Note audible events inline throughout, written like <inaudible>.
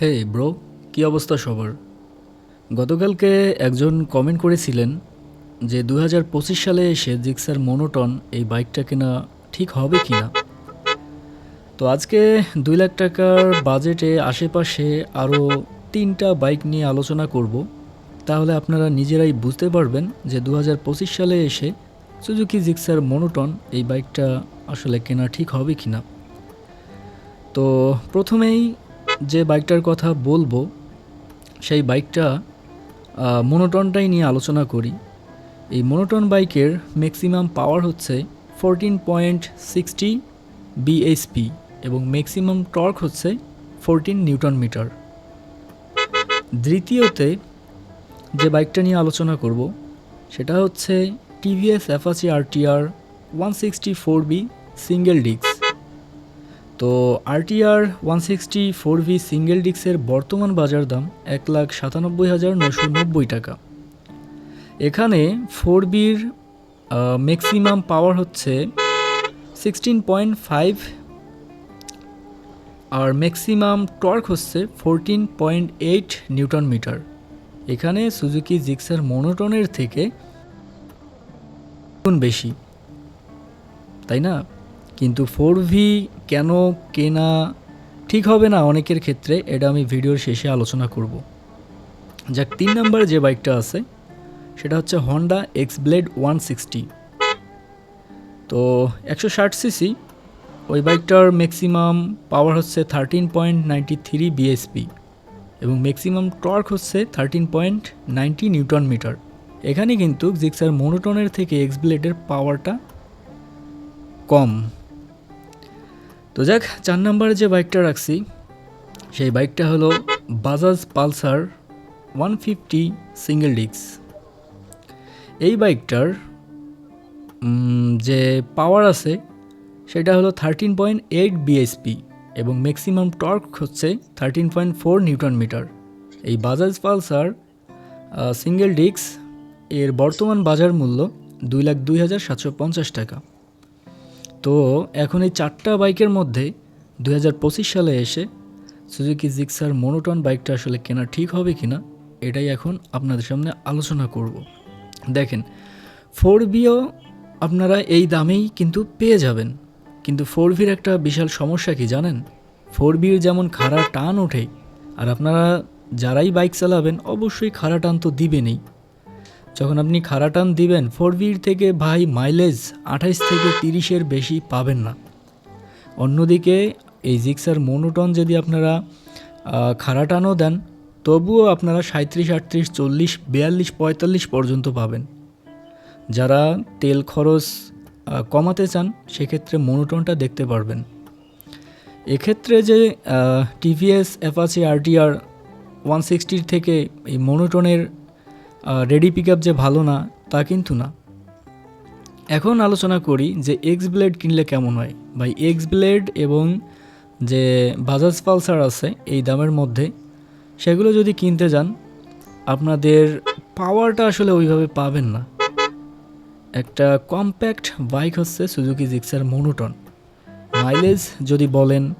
Hey bro, কী অবস্থা সবার? গতকালকে একজন কমেন্ট করেছিলেন যে দু হাজার পঁচিশ সালে এসে জিক্সার মোনোটন এই বাইকটা কেনা ঠিক হবে কি না। তো আজকে দুই লাখ টাকার বাজেটে আশেপাশে আরও তিনটা বাইক নিয়ে আলোচনা করব। তাহলে আপনারা নিজেরাই বুঝতে পারবেন যে দু হাজার পঁচিশ সালে এসে সুজুকি জিক্সার মোনোটন এই বাইকটা আসলে কেনা ঠিক হবে কি না। তো প্রথমেই যে বাইকটার কথা বলব, সেই বাইকটা মোনোটনটাই নিয়ে আলোচনা করি। এই মোনোটন বাইকের ম্যাক্সিমাম পাওয়ার হচ্ছে ফোরটিন পয়েন্ট সিক্সটি বিএসপি এবং ম্যাক্সিমাম টর্ক হচ্ছে ফোরটিন নিউটন মিটার দ্বিতীয়তে যে বাইকটা নিয়ে আলোচনা করব, সেটা হচ্ছে TVS Apache RTR one sixty four B single disc তো RTR one sixty four V single ডিক্সের বর্তমান বাজার দাম এক লাখ সাতানব্বই হাজার নশো নব্বই টাকা। এখানে ফোর বির ম্যাক্সিমাম পাওয়ার হচ্ছে সিক্সটিন পয়েন্ট ফাইভ আর ম্যাক্সিমাম টর্ক হচ্ছে fourteen point eight newton meter এখানে সুজুকি জিক্সার মনোটনের থেকে বেশি। তাই না? কিন্তু ফোর ভি কেন কেনা ঠিক হবে না অনেকের ক্ষেত্রে, এটা আমি ভিডিওর শেষে আলোচনা করব। যাক, তিন নাম্বার যে বাইকটা আছে, সেটা হচ্ছে Honda X Blade one sixty তো একশো ষাট সিসি ওই বাইকটার ম্যাক্সিমাম পাওয়ার হচ্ছে thirteen point ninety three BHP এবং ম্যাক্সিমাম টর্ক হচ্ছে thirteen point ninety newton meter এখানে কিন্তু জিক্সার মোনোটনের থেকে এক্স ব্লেডের পাওয়ারটা কম। তো যাক, চার নাম্বারে যে বাইকটা রাখছি, সেই বাইকটা হলো Bajaj Pulsar one fifty single disc এই বাইকটার যে পাওয়ার আছে, সেটা হলো থার্টিন পয়েন্ট এইট বিএসপি এবং ম্যাক্সিমাম টর্ক হচ্ছে thirteen point four newton meter এই বাজাজ পালসার সিঙ্গেল ডিস্ক এর বর্তমান বাজার মূল্য দুই লাখ দুই হাজার সাতশো পঞ্চাশ টাকা। তো এখন এই চারটা বাইকের মধ্যে দু হাজার পঁচিশ সালে এসে সুজুকি জিক্সার মোনোটন বাইকটা আসলে কেনা ঠিক হবে কি না এটাই এখন আপনাদের সামনে আলোচনা করব। দেখেন ফোর বিও আপনারা এই দামেই কিন্তু পেয়ে যাবেন। কিন্তু ফোর ভির একটা বিশাল সমস্যা কি জানেন? ফোর বির যেমন খাড়া টান ওঠে, আর আপনারা যারাই বাইক চালাবেন, অবশ্যই খাড়া টান তো দিবেনই। যখন আপনি খাড়া টান দিবেন ফোর ভির থেকে ভাই মাইলেজ আঠাইশ থেকে তিরিশের বেশি পাবেন না। অন্যদিকে এই জিক্সার মোনোটন যদি আপনারা আহ, খাড়া টানও দেন তবুও আপনারা সাঁত্রিশ আটত্রিশ চল্লিশ বিয়াল্লিশ পঁয়তাল্লিশ পর্যন্ত পাবেন। যারা তেল খরচ কমাতে চান সেক্ষেত্রে মোনোটনটা দেখতে পারবেন। এক্ষেত্রে যে টিভিএস অ্যাপাচি আরটিআর ওয়ান সিক্সটির থেকে এই মোনোটনের রেডি পিক যে ভালো না, তা কিন্তু না। এখন আলোচনা করি যে এক্স ব্লেড কিনলে কেমন হয়। ভাই এক্স ব্লেড এবং যে বাজাজ পালসার আছে, এই দামের মধ্যে, সেগুলো যদি কিনতে যান, আপনাদের পাওয়ারটা আসলে ওইভাবে পাবেন না। একটা কম্প্যাক্ট বাইক হচ্ছে সুজুকি জিক্সার মোনোটন মাইলেজ যদি বলেন,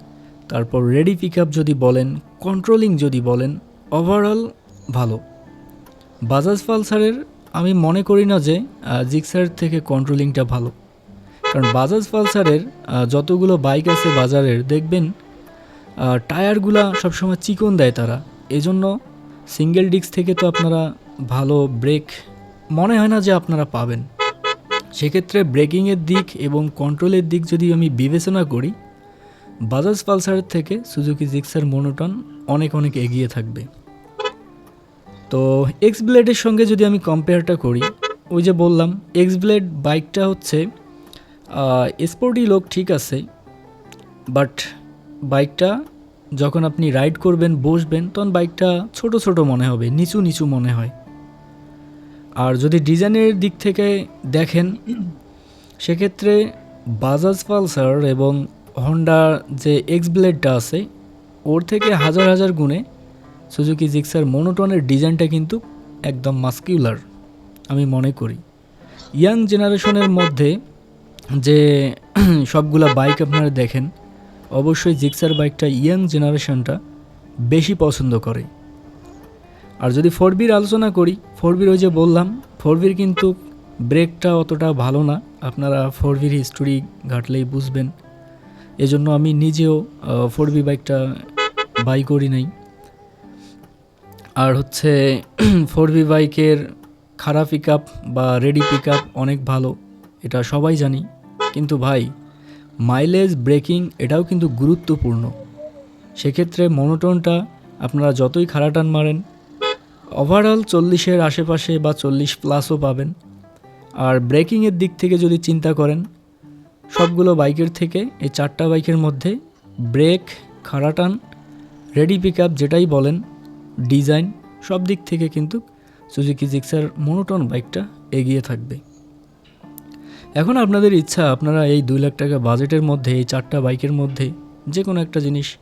তারপর রেডি পিক যদি বলেন কন্ট্রোলিং যদি বলেন ওভারঅল ভালো। বাজাজ পালসারের আমি মনে করি না যে আহ, জিক্সার থেকে কন্ট্রোলিংটা ভালো। কারণ বাজাজ পালসারের যতগুলো বাইক আছে বাজারের দেখবেন টায়ারগুলা সবসময় চিকন দেয় তারা। এজন্য সিঙ্গেল ডিস্ক থেকে তো আপনারা ভালো ব্রেক মনে হয় না যে আপনারা পাবেন। সেক্ষেত্রে ব্রেকিংয়ের দিক এবং কন্ট্রোলের দিক যদি আমি বিবেচনা করি বাজাজ পালসারের থেকে সুজুকি জিক্সার মোনোটন অনেক অনেক এগিয়ে থাকবে। তো এক্স ব্লেডের সঙ্গে যদি আমি কম্পেয়ারটা করি, ওই যে বললাম এক্স ব্লেড বাইকটা হচ্ছে স্পোর্টি লোক ঠিক আছে বাট বাইকটা যখন আপনি রাইড করবেন, বসবেন, তখন বাইকটা ছোট ছোট মনে হবে, নিচু নিচু মনে হয়। আর যদি ডিজাইনের দিক থেকে দেখেন, সেক্ষেত্রে বাজাজ পালসার এবং হন্ডা যে এক্স ব্লেডটা আছে, ওর থেকে হাজার হাজার গুণে সুজুকি জিক্সার মোনোটনের ডিজাইনটা কিন্তু একদম মাস্কিউলার আমি মনে করি। ইয়াং জেনারেশনের মধ্যে যে <clears throat> সবগুলা বাইক আপনারা দেখেন, অবশ্যই জিক্সার বাইকটা ইয়াং জেনারেশনটা বেশি পছন্দ করে। আর যদি ফোর বির আলোচনা করি ফোর বির ওই যে বললাম ফোর বির কিন্তু ব্রেকটা অতটা ভালো না, আপনারা ফোর বির হিস্টোরি ঘাটলেই বুঝবেন। এজন্য আমি নিজেও ফোর বি বাইকটা বাই করি নাই। আর হচ্ছে, <clears throat> ফোর বি বাইকের খারাপ পিক বা রেডি পিক অনেক ভালো, এটা সবাই জানি। কিন্তু ভাই মাইলেজ ব্রেকিং এটাও কিন্তু গুরুত্বপূর্ণ। সেক্ষেত্রে মনোটনটা আপনারা যতই খারাটান মারেন ওভারঅল চল্লিশের আশেপাশে বা চল্লিশ প্লাসও পাবেন। আর ব্রেকিংয়ের দিক থেকে যদি চিন্তা করেন, সবগুলো বাইকের থেকে এই চারটা বাইকের মধ্যে ব্রেক খারাটান রেডি পিক যেটাই বলেন ডিজাইন সব দিক থেকে কিন্তু সুজুকি জিক্সার মোনোটন বাইকটা এগিয়ে থাকবে। এখন আপনাদের ইচ্ছা, আপনারা এই দুই লাখ টাকা বাজেটের মধ্যে, এই চারটা বাইকের মধ্যে যে কোনো একটা জিনিস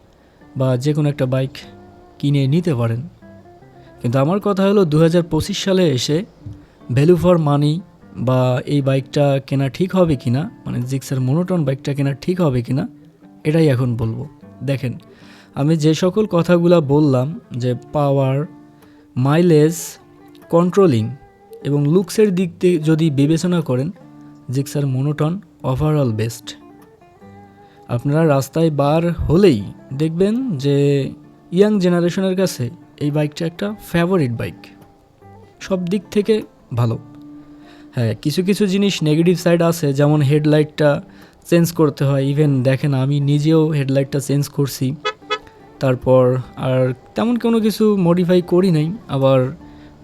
বা যে কোনো একটা বাইক কিনে নিতে পারেন। কিন্তু আমার কথা হলো দু হাজার পঁচিশ সালে এসে ভ্যালু ফর মানি বা এই বাইকটা কেনা ঠিক হবে কি না মানে জিক্সার মোনোটন বাইকটা কেনা ঠিক হবে কি না এটাই এখন বলব। দেখেন আমি যে সকল কথাগুলো বললাম, যে পাওয়ার মাইলেজ কন্ট্রোলিং এবং লুকসের দিক থেকে যদি বিবেচনা করেন, জিক্সার মনোটন ওভারঅল বেস্ট আপনারা রাস্তায় বার হলেই দেখবেন যে ইয়াং জেনারেশনের কাছে এই বাইকটা একটা ফেভারিট বাইক সব দিক থেকে ভালো। হ্যাঁ কিছু কিছু জিনিস নেগেটিভ সাইড আছে, যেমন হেডলাইটটা চেঞ্জ করতে হয়। ইভেন দেখেন, আমি নিজেও হেডলাইটটা চেঞ্জ করছি। তারপর আর তেমন কোনো কিছু মডিফাই করি নাই। আবার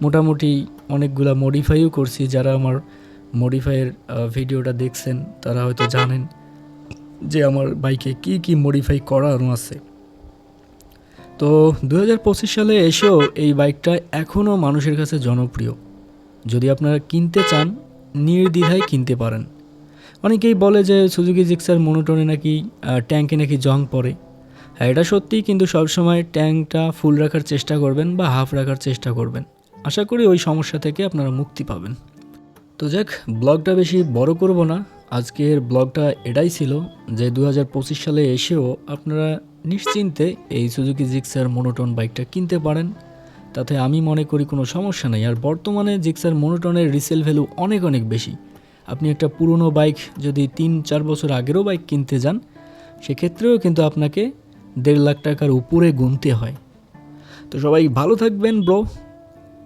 মোটামুটি অনেকগুলা মডিফাইও করছি। যারা আমার মডিফাইয়ের ভিডিওটা দেখছেন, তারা হয়তো জানেন যে আমার বাইকে কি কি মডিফাই করানো আছে। তো দু হাজার পঁচিশ সালে এসেও এই বাইকটা এখনও মানুষের কাছে জনপ্রিয়। যদি আপনারা কিনতে চান, নির্দ্বিধায় কিনতে পারেন। অনেকেই বলে যে সুজুকি জিক্সার মনোটনে নাকি ট্যাঙ্কে নাকি জং পড়ে। এটা সত্যিই কিন্তু সবসময় ট্যাঙ্কটা ফুল রাখার চেষ্টা করবেন বা হাফ রাখার চেষ্টা করবেন। আশা করি ওই সমস্যা থেকে আপনারা মুক্তি পাবেন। তো যাক, ব্লগটা বেশি বড় করব না। আজকের ব্লগটা এটাই ছিল যে দু হাজার পঁচিশ সালে এসেও আপনারা নিশ্চিন্তে এই সুজুকি জিক্সার মনোটন বাইকটা কিনতে পারেন। তাতে আমি মনে করি কোনো সমস্যা নেই। আর বর্তমানে জিক্সার মনোটনের রিসেল ভ্যালু অনেক অনেক বেশি। আপনি একটা পুরনো বাইক যদি তিন, চার বছর আগেরও বাইক কিনতে যান, সেক্ষেত্রেও কিন্তু আপনাকে দেড় লাখ টাকার উপরে গুনতে হয়। তো সবাই ভালো থাকবেন ব্রো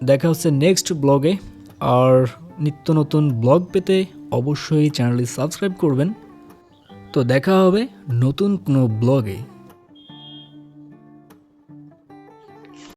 দেখা হচ্ছে নেক্সট ব্লগে আর নিত্য নতুন ব্লগ পেতে অবশ্যই চ্যানেলটি সাবস্ক্রাইব করবেন। তো দেখা হবে নতুন কোনো ব্লগে